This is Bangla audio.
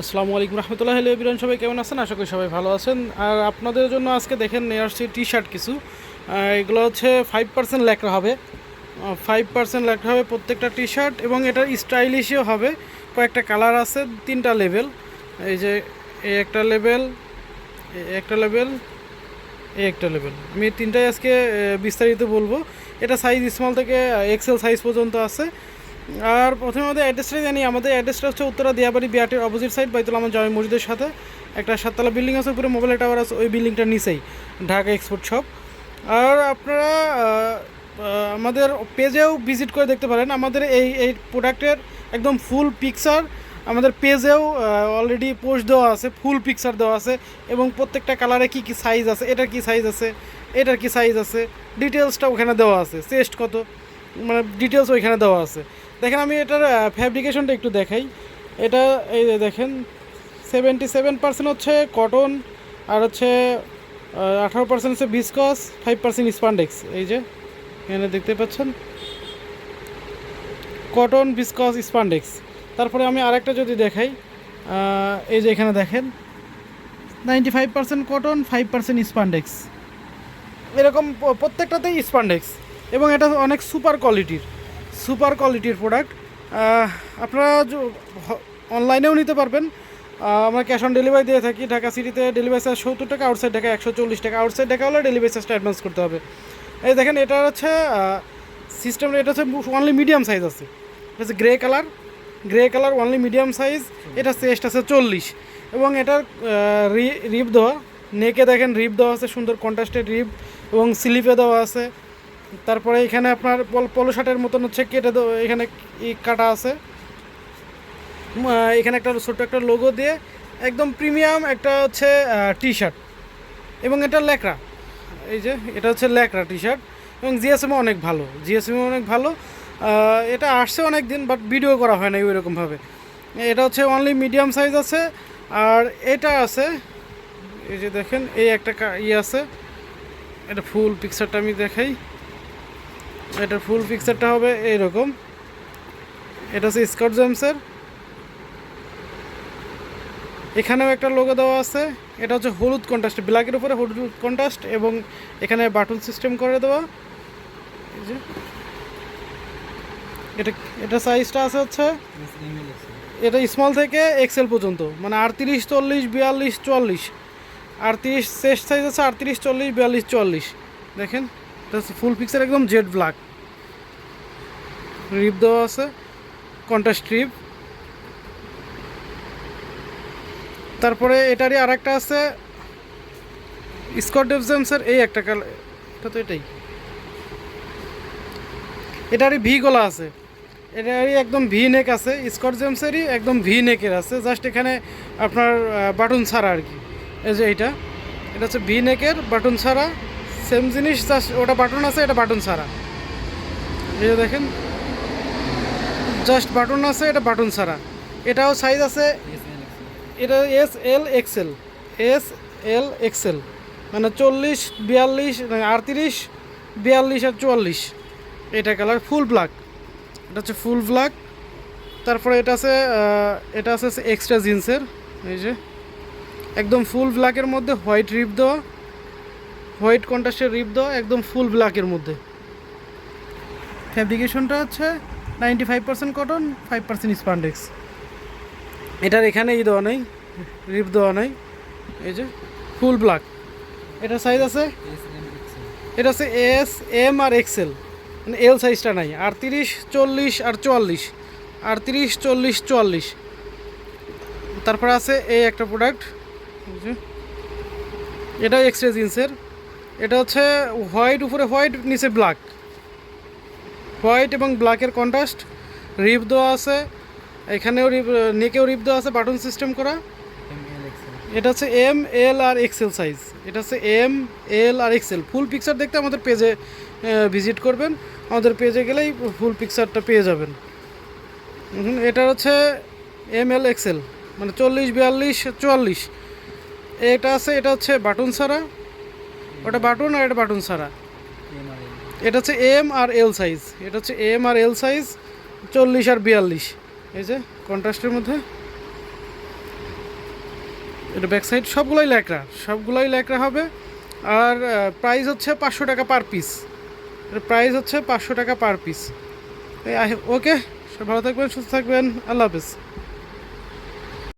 আসসালামু আলাইকুম রহমতুল্লাহ। হ্যালো বিরান সবাই কেমন আছেন? আশা করি সবাই ভালো আছেন। আর আপনাদের জন্য আজকে দেখেন নিয়ে আসছি টি শার্ট কিছু এগুলো হচ্ছে ফাইভ পার্সেন্ট লেখা হবে। ফাইভ পার্সেন্ট লেখা হবে প্রত্যেকটা টি শার্ট এবং এটা স্টাইলিশও হবে। কয়েকটা কালার আছে, তিনটা লেভেল এই যে, এই একটা লেভেল একটা লেভেল এই একটা লেভেল আমি তিনটাই আজকে বিস্তারিত বলব। এটা সাইজ স্মল থেকে এক্সেল সাইজ পর্যন্ত আছে। আর প্রথমে আমাদের অ্যাড্রেসটা জানি। আমাদের অ্যাড্রেসটা হচ্ছে উত্তরা দিয়াবাড়ি বিআরটির অপোজিট সাইড বাইতুল আমার জামে মসজিদের সাথে। একটা সাততলা বিল্ডিং আছে, উপরে মোবাইল টাওয়ার আছে, ওই বিল্ডিংটার নিচেই, ঢাকা এক্সপোর্ট শপ আর আপনারা আমাদের পেজেও ভিজিট করে দেখতে পারেন। আমাদের এই এই প্রোডাক্টের একদম ফুল পিকচার আমাদের পেজেও অলরেডি পোস্ট দেওয়া আছে ফুল পিকচার দেওয়া আছে, এবং প্রত্যেকটা কালারে কি কি সাইজ আছে, এটার কি সাইজ আছে, এটার কি সাইজ আছে ডিটেলসটা ওখানে দেওয়া আছে চেস্ট কত মানে ডিটেলস ওইখানে দেওয়া আছে। দেখেন আমি এটার ফ্যাব্রিকেশনটা একটু দেখাই। এটা এই দেখেন সেভেন্টি সেভেন পার্সেন্ট হচ্ছে কটন আর হচ্ছে আঠারো পার্সেন্ট হচ্ছে বিসকস ফাইভ পার্সেন্ট স্পান্ডেক্স এই যে, এখানে দেখতে পাচ্ছেন? কটন বিসকস স্পান্ডেক্স তারপরে আমি আরেকটা যদি দেখাই এই যে এখানে দেখেন ninety five percent cotton five percent spandex এরকম প্রত্যেকটাতেই স্পান্ডেক্স এবং এটা অনেক সুপার কোয়ালিটির সুপার কোয়ালিটির প্রোডাক্ট। আপনারা অনলাইনেও নিতে পারবেন। আমরা ক্যাশ অন ডেলিভারি দিয়ে থাকি। ঢাকা সিটিতে ডেলিভারি চার্জ সত্তর টাকা, আউটসাইড ঢাকা একশো চল্লিশ টাকা। আউটসাইড ঢাকা হলে ডেলিভারি চার্জটা অ্যাডভান্স করতে হবে। এই দেখেন, এটা হচ্ছে সিস্টেম এটা হচ্ছে অনলি মিডিয়াম সাইজ আছে। এটা হচ্ছে grey colour grey colour only medium size এটা চেস্ট আছে চল্লিশ। এবং এটার রিপ দেওয়া। নেকে দেখেন রিপ দেওয়া আছে, সুন্দর কন্ট্রাস্টেড রিপ এবং স্লিপে দেওয়া আছে। তারপরে এখানে আপনার পল- পলো শার্টের মতন হচ্ছে কেটে এখানে কাটা আছে। এখানে একটা ছোট্ট একটা লোগো দিয়ে একদম প্রিমিয়াম একটা হচ্ছে টি শার্ট এবং এটা ল্যাকড়া। এই যে, এটা হচ্ছে ল্যাকড়া টি শার্ট এবং জিএসএমও অনেক ভালো। জিএসএমও অনেক ভালো। এটা আসছে অনেক দিন বাট ভিডিও করা হয় না ওইরকমভাবে। এটা হচ্ছে অনলি মিডিয়াম সাইজ আছে। আর এটা আছে, এই যে দেখেন, এই একটা ইয়ে আছে। এটা ফুল পিকচারটা আমি দেখাই। এটার ফুল পিকচারটা হবে এইরকম। এটা হচ্ছে স্কট জেমসের এখানেও একটা লোগো দেওয়া আছে। এটা হচ্ছে হলুদ কন্ট্রাস্ট ব্ল্যাকের উপরে হলুদ কন্ট্রাস্ট এবং এখানে বাটন সিস্টেম করে দেওয়া। এই যে। এটা এটা সাইজটা আছে হচ্ছে এটা স্মল থেকে এক্সেল পর্যন্ত মানে আটত্রিশ, চল্লিশ, বিয়াল্লিশ, চুয়াল্লিশ। আটত্রিশ, শেষ সাইজ আছে আটত্রিশ, চল্লিশ, বিয়াল্লিশ, চুয়াল্লিশ। দেখেন। এটা হচ্ছে ফুল পিকচার একদম জেড ব্ল্যাক রিপ দেওয়া আছে কন্ট্রাস্ট রিপ তারপরে এটারই আর একটা আছে স্কট ডেভজেমসের এই একটা কালার এটা তো এটাই। এটারই ভি গলা আছে। এটারই একদম ভি নেক আছে স্কট জেমসেরই একদম ভি নেকের আছে। জাস্ট এখানে আপনার বাটন ছাড়া আর কি। এই যে এইটা। এটা হচ্ছে ভি নেকের বাটন ছাড়া। সেম জিনিস ওটা বাটন আছে, এটা বাটন ছাড়া। এই যে দেখেন জাস্ট বাটন আছে, এটা বাটন ছাড়া। এটাও সাইজ আছে, এটা S L XL S L XL মানে চল্লিশ, বিয়াল্লিশ আটত্রিশ, বিয়াল্লিশ আর চুয়াল্লিশ। এটা কালার ফুল ব্ল্যাক এটা হচ্ছে ফুল ব্ল্যাক তারপরে এটা আছে এটা আছে, এক্সট্রা জিন্সের। এই যে, একদম ফুল ব্ল্যাকের মধ্যে হোয়াইট রিপ দেওয়া। হোয়াইট কন্ট্রাস্টের রিপ দেওয়া একদম ফুল ব্ল্যাকের মধ্যে। ফ্যাব্রিকেশনটা হচ্ছে ninety five percent cotton five percent spandex এটার এখানে ই দেওয়া নেই রিপ দেওয়া নেই, এই যে ফুল ব্ল্যাক এটা সাইজ আছে? এটা হচ্ছে এস এম আর এক্সেল মানে এল সাইজটা নাই, আটত্রিশ, চল্লিশ আর চুয়াল্লিশ। আটত্রিশ, চল্লিশ, চুয়াল্লিশ। তারপরে আছে এই একটা প্রোডাক্ট এটা এক্সট্রা জিন্সের এটা হচ্ছে হোয়াইট, উপরে হোয়াইট, নিচে ব্ল্যাক। হোয়াইট এবং ব্ল্যাকের কন্ট্রাস্ট। রিপ দেওয়া আছে, এখানেও রিপ নেকেও রিপ দেওয়া আছে বাটন সিস্টেম করা। এটা হচ্ছে এম, এল আর এক্সেল সাইজ। এটা হচ্ছে এম, এল আর এক্সেল। ফুল পিকচার দেখতে আমাদের পেজে ভিজিট করবেন। আমাদের পেজে গেলেই ফুল পিকচারটা পেয়ে যাবেন। এটা হচ্ছে এম, এল, এক্সেল। মানে চল্লিশ, বিয়াল্লিশ, চুয়াল্লিশ। এটা আছে, এটা হচ্ছে বাটন ছাড়া। ওটা বাটন আর এটা বাটন ছাড়া। এটা হচ্ছে এম আর এল সাইজ এটা হচ্ছে এম আর এল সাইজ চল্লিশ আর বিয়াল্লিশ। এই যে কন্ট্রাস্টের মধ্যে। এটা ব্যাক সাইড সবগুলোই ল্যাকড়া। সবগুলোই ল্যাকড়া হবে। আর প্রাইস হচ্ছে পাঁচশো টাকা পার পিস এর প্রাইস হচ্ছে পাঁচশো টাকা পার পিস ওকে সব ভালো থাকবেন সুস্থ থাকবেন। আল্লাহ হাফিজ।